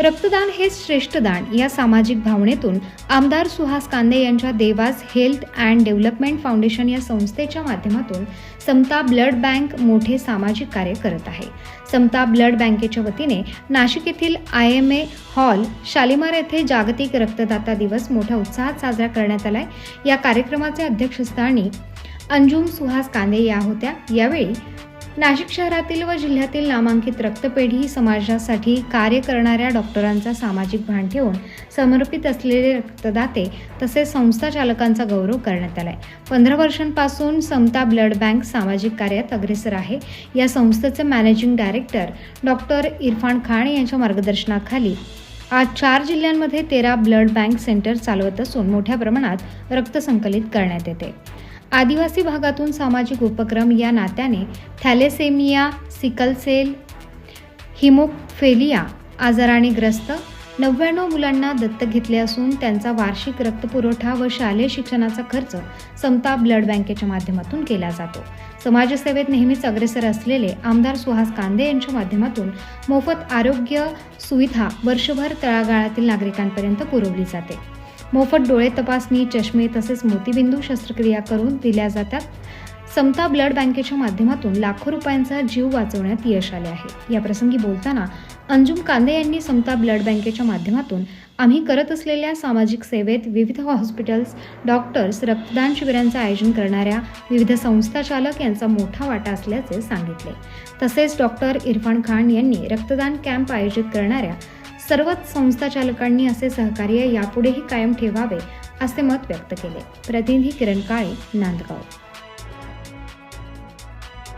रक्तदान हे श्रेष्ठ दान. या सामाजिक भावनेतून आमदार सुहास कांदे यांच्या Devas health and development foundation या संस्थेच्या माध्यमातून समता ब्लड बँक मोठे सामाजिक कार्य करत आहे. समता ब्लड बँकेच्या वतीने नाशिक येथील I M A hall Shalimar येथे जागतिक रक्तदाता दिवस मोठ्या उत्साहात साजरा करण्यात आलाय. या कार्यक्रमाचे अध्यक्षस्थानी अंजुम सुहास कांदे या होत्या. यावेळी नाशिक शहरातील व जिल्ह्यातील नामांकित रक्तपेढी समाजासाठी कार्य करणाऱ्या डॉक्टरांचा सामाजिक भान ठेवून समर्पित असलेले रक्तदाते तसेच संस्था चालकांचा गौरव करण्यात आलाय. पंधरा वर्षांपासून समता ब्लड बँक सामाजिक कार्यात अग्रेसर आहे. या संस्थेचे managing director doctor Irfan Khan यांच्या मार्गदर्शनाखाली आज चार जिल्ह्यांमध्ये तेरा ब्लड बँक सेंटर चालवत असून मोठ्या प्रमाणात रक्त संकलित करण्यात येते. आदिवासी भागातून सामाजिक उपक्रम या नात्याने थॅलेसेमिया सिकलसेल हिमोफेलिया आजाराने ग्रस्त नव्याण्णव मुलांना दत्तक घेतले असून त्यांचा वार्षिक रक्तपुरवठा व शालेय शिक्षणाचा खर्च समता ब्लड बँकेच्या माध्यमातून केला जातो. समाजसेवेत नेहमीच अग्रेसर असलेले आमदार सुहास कांदे यांच्या माध्यमातून मोफत आरोग्य सुविधा वर्षभर तळागाळातील नागरिकांपर्यंत पुरवली जाते. मोफत डोळे तपासणी चष्मे तसेच मोतीबिंदू शस्त्रक्रिया करून दिल्या जातात. समता ब्लड बँकेच्या माध्यमातून लाखो रुपयांचा जीव वाचवण्यात यश आले आहे. या प्रसंगी बोलताना अंजुम कांदे यांनी समता ब्लड बँकेच्या माध्यमातून आम्ही करत असलेल्या सामाजिक सेवेत विविध हॉस्पिटल्स डॉक्टर्स रक्तदान शिबिरांचं आयोजन करणाऱ्या विविध संस्था चालक यांचा मोठा वाटा असल्याचे सांगितले. तसेच डॉक्टर इरफान खान यांनी रक्तदान कॅम्प आयोजित करणाऱ्या सर्वच संस्था चालकांनी असे सहकार्य यापुढेही कायम ठेवावे असे मत व्यक्त केले. प्रतिनिधी किरण काळे नांदगाव.